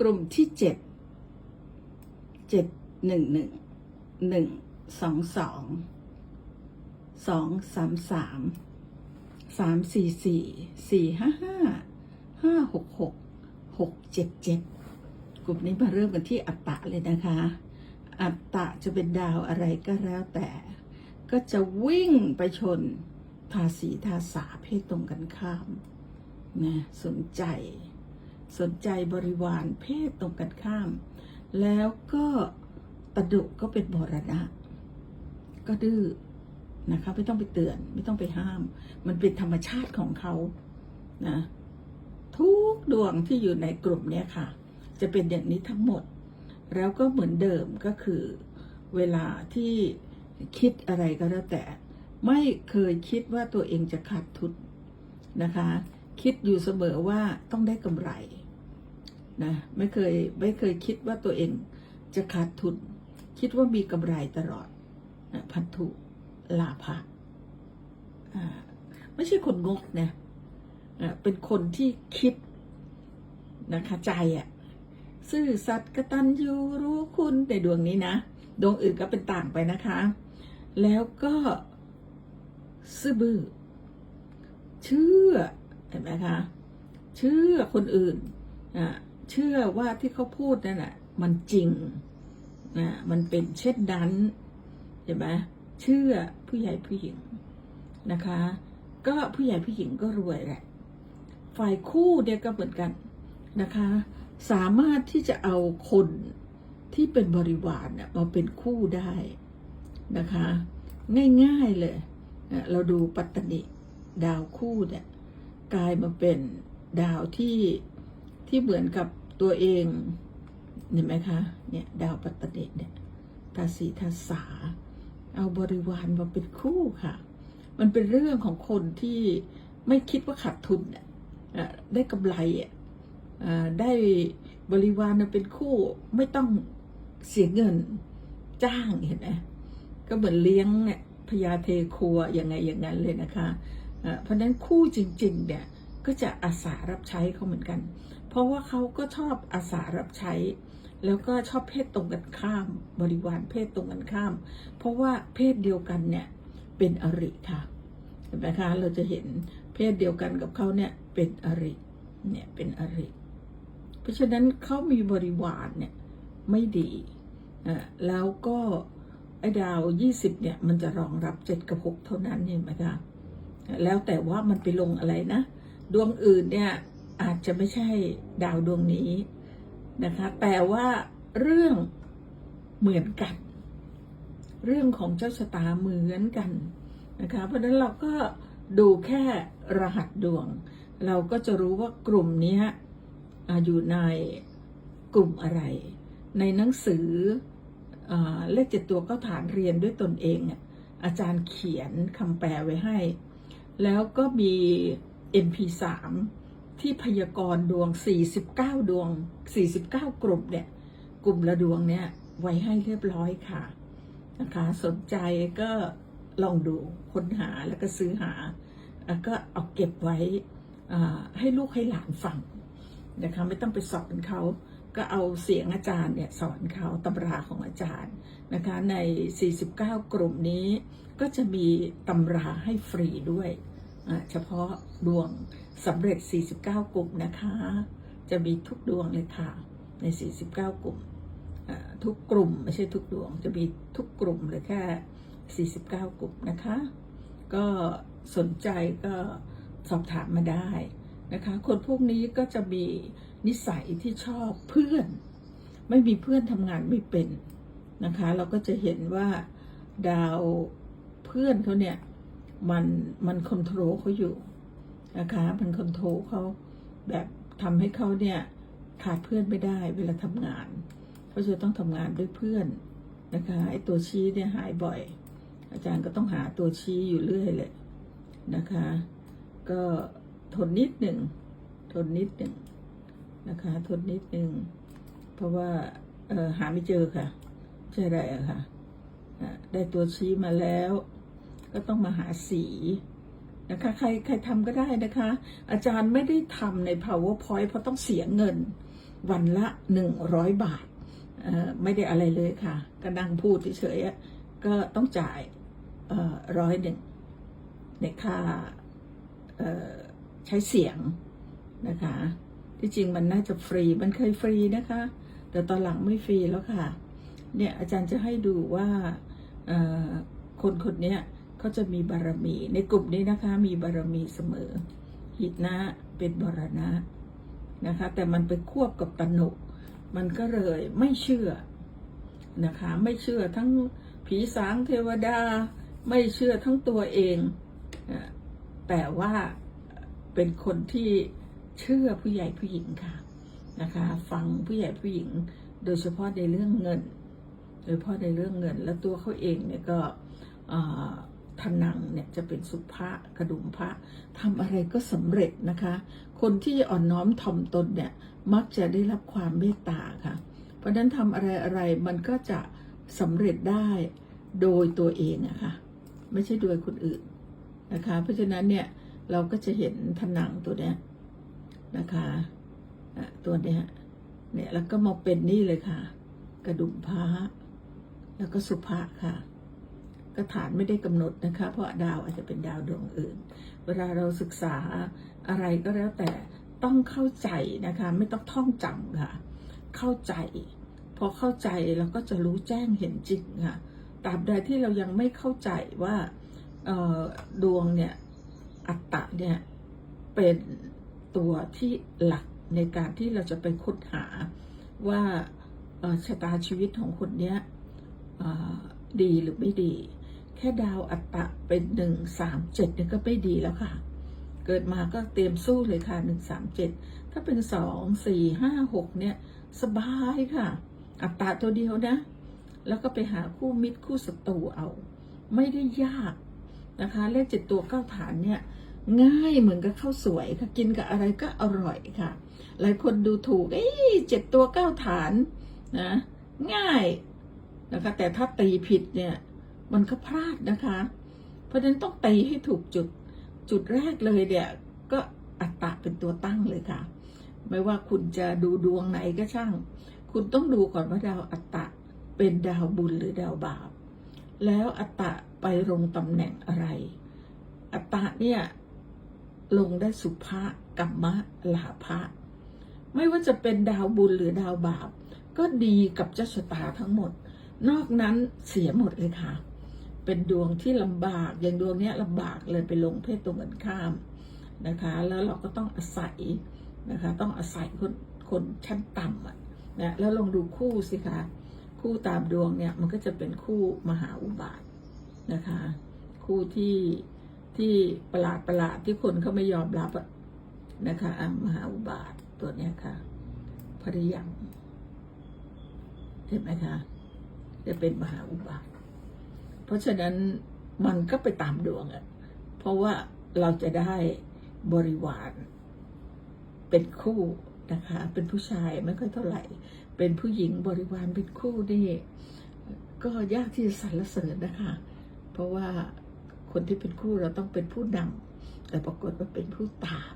กลุ่มที่เจ็ดเจ็ดหนึ่งหนึ่งหนึ่งสองสองสองสามสามสามสี่สี่สี่ห้าห้าห้าหกหกหกเจ็ดเจ็ดกลุ่มนี้มาเริ่มกันที่อัตตะเลยนะคะ อัตตะจะเป็นดาวอะไรก็แล้วแต่ ก็จะวิ่งไปชนทาสีทาสาเพศตรงกันข้ามนะสนใจ สนใจบริวารเพศตรงกันข้าม แล้วก็ตะดุก็เป็นบรณะ ก็ดื้อนะคะไม่ต้องไปเตือน ไม่ต้องไปห้าม มันเป็นธรรมชาติของเขานะทุกดวงที่อยู่ในกลุ่มเนี้ยค่ะ จะเป็นอย่างนี้ทั้งหมด แล้วก็เหมือนเดิมก็คือเวลาที่คิดอะไรก็แล้วแต่ ไม่เคยคิดว่าตัวเองจะขาดทุนนะคะ คิดอยู่เสมอว่าต้องได้กำไร นะไม่เคยไม่เคยคิดว่าตัวเองจะขาดทุน คิดว่ามีกำไรตลอดนะพันธุลาภะไม่ใช่คนงกนะเป็นคนที่คิดนะคะใจอะซื่อสัตย์กตัญญูรู้คุณในดวงนี้นะ ดวงอื่นก็เป็นต่างไปนะคะ แล้วก็ซื่อบื้อเชื่อเห็นไหมคะ เชื่อคนอื่นอะ เชื่อว่าที่เขาพูดนั่นแหละมันจริงนะมันเป็นเช่นนั้นเห็นไหมเชื่อผู้ใหญ่ผู้หญิงนะคะ ก็ผู้ใหญ่ผู้หญิงก็รวยแหละ ฝ่ายคู่เนี่ยก็เหมือนกันนะคะ สามารถที่จะเอาคนที่เป็นบริวารเนี่ยมาเป็นคู่ได้นะคะ ง่ายๆเลยนะเราดูปัตตนิดาวคู่เนี่ยกลายมาเป็นดาวที่ที่เหมือนกับ ตัวเองเห็นไหมคะเนี่ยดาวปัตตนิเนี่ยทาสีทาสา เอาบริวารมาเป็นคู่ค่ะ มันเป็นเรื่องของคนที่ไม่คิดว่าขาดทุนน่ะอะได้กำไรอะอ่าได้บริวารมาเป็นคู่ไม่ต้องเสียเงินจ้างเห็นไหมก็เหมือนเลี้ยงเนี่ยพญาเทครัวยังไงอย่างนั้นเลยนะคะ เพราะฉะนั้นคู่จริง ๆ เนี่ย ก็จะอาสารับใช้เขาเหมือนกัน เพราะว่าเขาก็ชอบอาสารับใช้ แล้วก็ชอบเพศตรงกันข้าม บริวารเพศตรงกันข้าม เพราะว่าเพศเดียวกันเนี่ยเป็นอริค่ะเห็นไหมคะเราจะเห็นเพศเดียวกันกับเขาเนี่ยเป็นอริเนี่ยเป็นอริ เพราะฉะนั้นเขามีบริวารเนี่ยไม่ดีอะแล้วก็ไอ้ดาวยี่สิบเนี่ย มันจะรองรับเจ็ดกับหกเท่านั้นเห็นไหมคะแล้วแต่ว่ามันไปลงอะไรนะ ดวงอื่นเนี่ยอาจจะไม่ใช่ดาวดวงนี้นะคะ แต่ว่าเรื่องเหมือนกัน เรื่องของเจ้าชะตาเหมือนกันนะคะ เพราะนั้นเราก็ดูแค่รหัสดวง เราก็จะรู้ว่ากลุ่มนี้อยู่ในกลุ่มอะไร ในหนังสืออเลขเจ็ดตัวก็ฐานเรียนด้วยตนเอง อาจารย์เขียนคำแปลไว้ให้ แล้วก็มี MP3 ที่พยากรณ์ดวง 49 ดวง 49 กลุ่มเนี่ย กลุ่มละดวงเนี่ย ไว้ให้เรียบร้อยค่ะ นะคะ สนใจก็ลองดูค้นหาแล้วก็ซื้อหา แล้วก็เอาเก็บไว้ให้ลูกให้หลานฟังนะคะ ไม่ต้องไปสอนเขาก็เอาเสียงอาจารย์เนี่ยสอนเขาตำราของอาจารย์นะคะ ใน 49 กลุ่มนี้ก็จะมีตำราให้ฟรีด้วย เฉพาะดวงสำเร็จ 49 กลุ่มนะคะ จะมีทุกดวงเลยค่ะ ใน 49 กลุ่มทุกกลุ่มไม่ใช่ทุกดวง จะมีทุกกลุ่มเลยแค่ 49 กลุ่มนะคะ ก็สนใจก็สอบถามมาได้นะคะ คนพวกนี้ก็จะมีนิสัยที่ชอบเพื่อน ไม่มีเพื่อนทำงานไม่เป็นนะคะ เราก็จะเห็นว่าดาวเพื่อนเขาเนี่ย มันมันคอนโทรลเขาอยู่นะคะมันคอนโทรลเขาแบบทำให้เขาเนี่ยขาดเพื่อนไม่ได้เวลาทำงานเขาจะต้องทำงานด้วยเพื่อนนะคะไอ้ตัวชี้เนี่ยหายบ่อย อาจารย์ก็ต้องหาตัวชี้อยู่เรื่อยเลยนะคะ ก็ทนนิดหนึ่งทนนิดหนึ่งนะคะทนนิดหนึ่งเพราะว่าเออหาไม่เจอค่ะใช่ไรอะคะ่ะได้ตัวชี้มาแล้ว ก็ต้องมาหาสีนะคะใครใครทำก็ได้นะคะ อาจารย์ไม่ได้ทำใน powerpoint เพราะต้องเสียเงินวันละหนึ่งร้อยบาทไม่ได้อะไรเลยค่ะก็นั่งพูดเฉยๆอะก็ต้องจ่ายร้อยหนึ่งในค่าใช้เสียงนะคะ ที่จริงมันน่าจะฟรีมันเคยฟรีนะคะ แต่ตอนหลังไม่ฟรีแล้วค่ะเนี่ยอาจารย์จะให้ดูว่าคนคนนี้ เขาจะมีบารมี ในกลุ่มนี้นะคะ มีบารมีเสมอ หิตนะเป็นบรณะนะคะ แต่มันไปควบกับตนุมันก็เลยไม่เชื่อนะคะ ไม่เชื่อทั้งผีสางเทวดา ไม่เชื่อทั้งตัวเอง แต่ว่าเป็นคนที่เชื่อผู้ใหญ่ผู้หญิงค่ะนะคะ ฟังผู้ใหญ่ผู้หญิง โดยเฉพาะในเรื่องเงิน โดยเฉพาะในเรื่องเงิน แล้วตัวเขาเองเนี่ยก็ ทนังเนี่ยจะเป็นสุภะกระดุมพระทำอะไรก็สำเร็จนะคะ คนที่อ่อนน้อมถ่อมตนเนี่ยมักจะได้รับความเมตตาค่ะ เพราะฉะนั้นทำอะไรอะไรมันก็จะสำเร็จได้โดยตัวเองอะค่ะไม่ใช่โดยคนอื่นนะคะ เพราะฉะนั้นเนี่ยเราก็จะเห็นผนังตัวเนี้ยนะคะอะตัวเนี้ยเนี่ยแล้วก็มาเป็นนี่เลยค่ะ กระดุมพระแล้วก็สุภะค่ะ ก็ฐานไม่ได้กำหนดนะคะ เพราะดาวอาจจะเป็นดาวดวงอื่น เวลาเราศึกษาอะไรก็แล้วแต่ต้องเข้าใจนะคะ ไม่ต้องท่องจำค่ะ เข้าใจ พอเข้าใจเราก็จะรู้แจ้งเห็นจริงค่ะตราบใดที่เรายังไม่เข้าใจว่าดวงเนี่ยอัตตะเนี่ยเป็นตัวที่หลักในการที่เราจะไปค้นหาว่าชะตาชีวิตของคนเนี้ยดีหรือไม่ดี แค่ดาวอัตตะเป็นหนึ่งสามเจ็ดนี่ก็ไม่ดีแล้วค่ะ เกิดมาก็เตรียมสู้เลยค่ะหนึ่งสามเจ็ดถ้าเป็นสองสี่ห้าหกเนี่ย สบายค่ะ อัตตาตัวเดียวนะ แล้วก็ไปหาคู่มิตรคู่ศัตรูเอา ไม่ได้ยากนะคะ เลขเจ็ดตัวเก้าฐานเนี่ยง่ายเหมือนกับข้าวสวยค่ะกินกับอะไรก็อร่อยค่ะ หลายคนดูถูกเอ้เจ็ดตัวเก้าฐานนะง่ายนะคะแต่ถ้าตีผิดเนี่ย มันก็พลาดนะคะ เพราะฉะนั้นต้องตีให้ถูกจุดจุดแรกเลยเนี่ยก็อัตตะเป็นตัวตั้งเลยค่ะ ไม่ว่าคุณจะดูดวงไหนก็ช่าง คุณต้องดูก่อนว่าดาวอัตตะเป็นดาวบุญหรือดาวบาป แล้วอัตตะไปลงตำแหน่งอะไร อัตตะเนี่ยลงได้สุภะกัมมะลาภะไม่ว่าจะเป็นดาวบุญหรือดาวบาป ก็ดีกับเจ้าชะตาทั้งหมด นอกนั้นเสียหมดเลยค่ะ เป็นดวงที่ลำบากอย่างดวงนี้ลำบากเลยไปลงเพศตรงกันข้ามนะคะ แล้วเราก็ต้องอาศัยนะคะ ต้องอาศัยคนคนชั้นต่ำอะนะแล้วลองดูคู่สิคะคู่ตามดวงเนี่ยมันก็จะเป็นคู่มหาอุบาทนะคะ คู่ที่ที่ประหลาดประหลาดที่คนเขาไม่ยอมรับอะนะคะอะมหาอุบาทตัวเนี้ยค่ะภริยังเห็นไหมคะจะเป็นมหาอุบาท เพราะฉะนั้นมันก็ไปตามดวงอะเพราะว่าเราจะได้บริวาร เป็นคู่นะคะ เป็นผู้ชายไม่ค่อยเท่าไหร่ เป็นผู้หญิงบริวารเป็นคู่นี่ก็ยากที่จะสรรเสริญนะคะ เพราะว่าคนที่เป็นคู่เราต้องเป็นผู้นำแต่ปรากฏว่าเป็นผู้ตาม